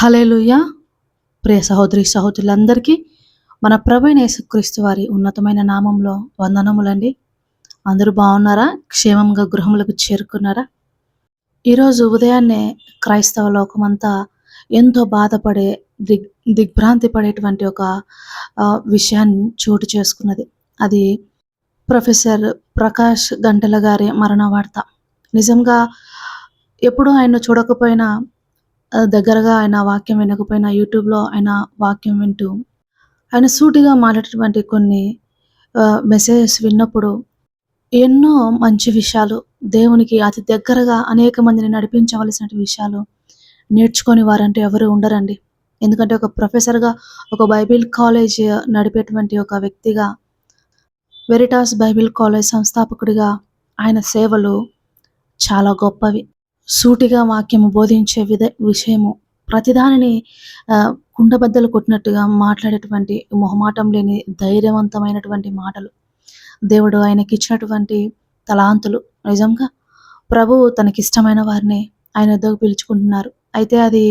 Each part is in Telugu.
హలేలుయ ప్రియ సహోదరి సహోదరులందరికీ మన ప్రభు యేసుక్రీస్తు వారి ఉన్నతమైన నామంలో వందనములండి. అందరూ బాగున్నారా? క్షేమంగా గృహములకు చేరుకున్నారా? ఈరోజు ఉదయాన్నే క్రైస్తవ లోకమంతా ఎంతో బాధపడే దిగ్ దిగ్భ్రాంతి పడేటువంటి ఒక విషయాన్ని చోటు చేసుకున్నది. అది ప్రొఫెసర్ ప్రకాష్ గంటల గారి మరణ వార్త నిజంగా ఎప్పుడూ ఆయన చూడకపోయినా దగ్గరగా ఆయన వాక్యం వినకపోయినా యూట్యూబ్లో ఆయన వాక్యం వింటూ ఆయన సూటిగా మాట్లాడేటువంటి కొన్ని మెసేజెస్ విన్నప్పుడు ఎన్నో మంచి విషయాలు దేవునికి అతి దగ్గరగా అనేక మందిని నడిపించవలసిన విషయాలు నేర్చుకొని వారంటే ఎవరు ఉండరండి. ఎందుకంటే ఒక ప్రొఫెసర్గా ఒక బైబిల్ కాలేజ్ నడిపేటువంటి ఒక వ్యక్తిగా వెరిటాస్ బైబిల్ కాలేజ్ సంస్థాపకుడిగా ఆయన సేవలు చాలా గొప్పవి. సూటిగా వాక్యము బోధించే విధ విషయము. ప్రతిదానిని కుండబద్దలు కొట్టినట్టుగా మాట్లాడేటువంటి మొహమాటం లేని ధైర్యవంతమైనటువంటి మాటలు. దేవుడు ఆయనకి ఇచ్చినటువంటి తలాంతులు. నిజంగా ప్రభువు తనకిష్టమైన వారిని ఆయన వద్దకు పిలుచుకుంటున్నారు. అయితే అది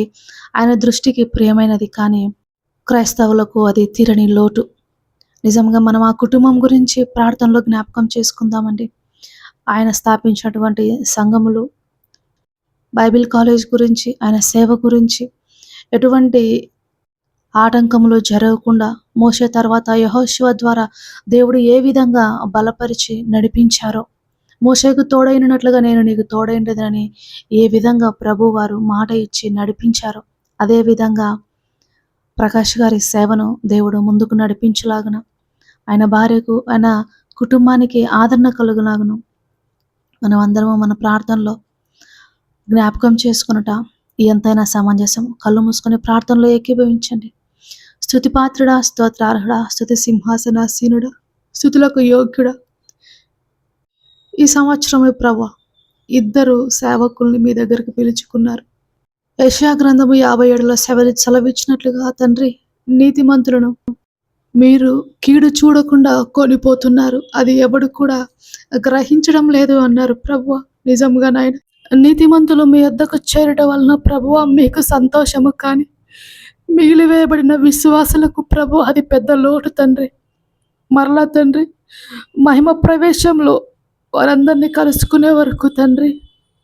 ఆయన దృష్టికి ప్రియమైనది కానీ క్రైస్తవులకు అది తీరని లోటు. నిజంగా మనం ఆ కుటుంబం గురించి ప్రార్థనలో జ్ఞాపకం చేసుకుందామండి. ఆయన స్థాపించినటువంటి సంఘములు బైబిల్ కాలేజ్ గురించి ఆయన సేవ గురించి ఎటువంటి ఆటంకములు జరగకుండా మోసే తర్వాత యహోశివ ద్వారా దేవుడు ఏ విధంగా బలపరిచి నడిపించారో. మోసేకు తోడైనట్లుగా నేను నీకు తోడైనదని ఏ విధంగా ప్రభు వారు మాట ఇచ్చి నడిపించారో అదే విధంగా ప్రకాష్ గారి సేవను దేవుడు ముందుకు నడిపించలాగన. ఆయన భార్యకు ఆయన కుటుంబానికి ఆదరణ కలుగులాగును. మనం అందరము మన ప్రార్థనలో జ్ఞాపకం చేసుకునుట ఎంతైనా సమంజసం. కళ్ళు మూసుకొని ప్రార్థనలో ఏకీభవించండి. స్థుతి పాత్రుడా స్తోత్రార్హుడా స్థుతి సింహాసనాసీనుడా స్థుతులకు యోగ్యుడా. ఈ సంవత్సరమే ప్రభ ఇద్దరు సేవకుల్ని మీ దగ్గరికి పిలుచుకున్నారు. యశా గ్రంథము యాభై ఏడులో సెవెలి సెలవిచ్చినట్లుగా తండ్రి నీతిమంతులను మీరు కీడు చూడకుండా కొనిపోతున్నారు అది ఎవడు కూడా గ్రహించడం లేదు అన్నారు ప్రభు. నిజంగా నాయన నీతిమంతులు మీ వద్దకు చేరట వలన ప్రభువ మీకు సంతోషము కానీ మిగిలివేయబడిన విశ్వాసులకు ప్రభు అది పెద్ద లోటు తండ్రి. మరలా తండ్రి మహిమ ప్రవేశంలో వారందరినీ కలుసుకునే వరకు తండ్రి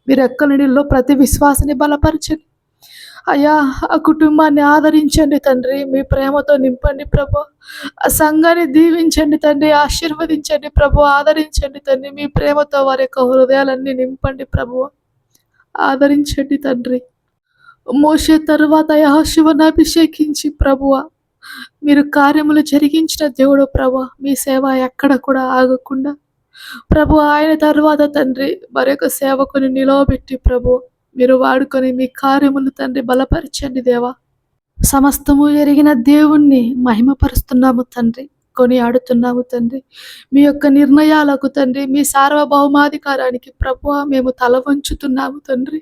మీరు నీళ్ళలో ప్రతి విశ్వాసాన్ని బలపరచండి. అయ్యా ఆ కుటుంబాన్ని ఆదరించండి తండ్రి మీ ప్రేమతో నింపండి ప్రభు ఆ సంఘాన్ని దీవించండి తండ్రి ఆశీర్వదించండి ప్రభు ఆదరించండి తండ్రి మీ ప్రేమతో వారి యొక్క హృదయాలన్నీ నింపండి ప్రభు ఆదరించండి తండ్రి. మోసే తరువాత యహశివను అభిషేకించి ప్రభువ మీరు కార్యములు జరిగించిన దేవుడు ప్రభు మీ సేవ ఎక్కడ కూడా ఆగకుండా. ప్రభు ఆయన తర్వాత తండ్రి మరొక సేవకుని నిలవబెట్టి ప్రభు మీరు వాడుకొని మీ కార్యములు తండ్రి బలపరచండి దేవా. సమస్తము ఎరిగిన దేవుణ్ణి మహిమపరుస్తున్నాము తండ్రి. కొనియాడుతున్నాము తండ్రి. మీ యొక్క నిర్ణయాలకు తండ్రి మీ సార్వభౌమాధికారానికి ప్రభు మేము తల వంచుతున్నాము తండ్రి.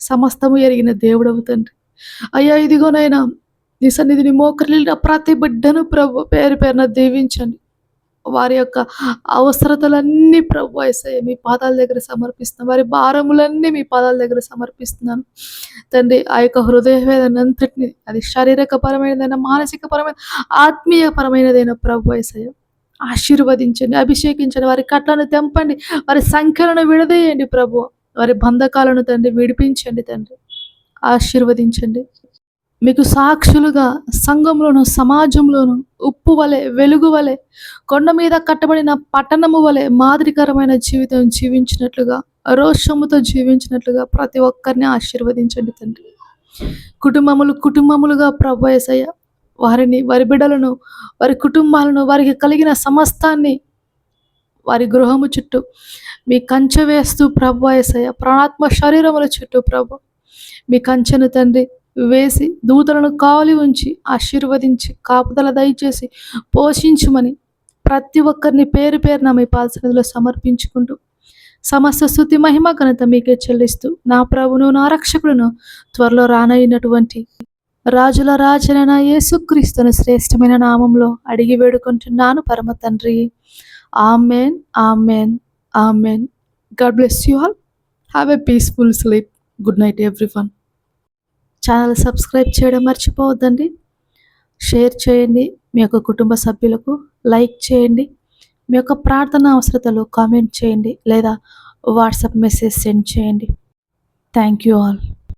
సమస్తము ఎరిగిన దేవుడవు తండ్రి. అయ్యా ఇదిగోనైనా నీ సన్నిధిని మోకరిల్లిన ప్రతి బిడ్డను ప్రభు పేరు పేరున దీవించండి. వారి యొక్క అవసరతలన్నీ ప్రభు ఏసయ్య మీ పాదాల దగ్గర సమర్పిస్తున్నాను వారి భారములన్నీ మీ పాదాల దగ్గర సమర్పిస్తున్నాను తండ్రి ఆ యొక్క హృదయ వేదన అంతటిని అది పరమైన మానసికపరమైన ఆత్మీయపరమైనదైన ప్రభు ఏసయ్య ఆశీర్వదించండి అభిషేకించండి వారి కట్లను తెంపండి వారి సంఖ్యలను విడదీయండి ప్రభు. వారి బంధకాలను తండ్రి విడిపించండి తండ్రి. ఆశీర్వదించండి. మీకు సాక్షులుగా సంఘంలోను సమాజంలోను ఉప్పు వలె వెలుగు వలె కొండ మీద కట్టబడిన పట్టణము వలె మాదిరికరమైన జీవితం జీవించినట్లుగా రోషముతో జీవించినట్లుగా ప్రతి ఒక్కరిని ఆశీర్వదించండి తండ్రి. కుటుంబములు కుటుంబములుగా ప్రభయసయ్య వారిని వారి బిడ్డలను వారి కుటుంబాలను వారికి కలిగిన సమస్తాన్ని వారి గృహము చుట్టూ మీ కంచె వేస్తూ ప్రభు ప్రాణాత్మ శరీరముల చుట్టూ ప్రభు మీ కంచెను తండ్రి వేసి దూతలను కావలి ఉంచి ఆశీర్వదించి కాపుదల దయచేసి పోషించుమని ప్రతి ఒక్కరిని పేరు పేరున మీ పాల్సనిధిలో సమర్పించుకుంటూ సమస్త స్థుతి మహిమ ఘనత మీకే చెల్లిస్తూ నా ప్రభును నా రక్షకులను త్వరలో రానైనటువంటి రాజుల రాజనైన యేసుక్రీస్తుని శ్రేష్టమైన నామంలో అడిగి వేడుకుంటున్నాను పరమ తండ్రి. Amen amen amen. God bless you all. Have a peaceful sleep. Good night everyone channel subscribe చేయడం మర్చిపోవద్దండి. షేర్ చేయండి. మీ యొక్క కుటుంబ సభ్యులకు లైక్ చేయండి. మీ యొక్క ప్రార్థన అవసరతలు కామెంట్ చేయండి లేదా వాట్సాప్ మెసేజ్ సెండ్ చేయండి. Thank you all.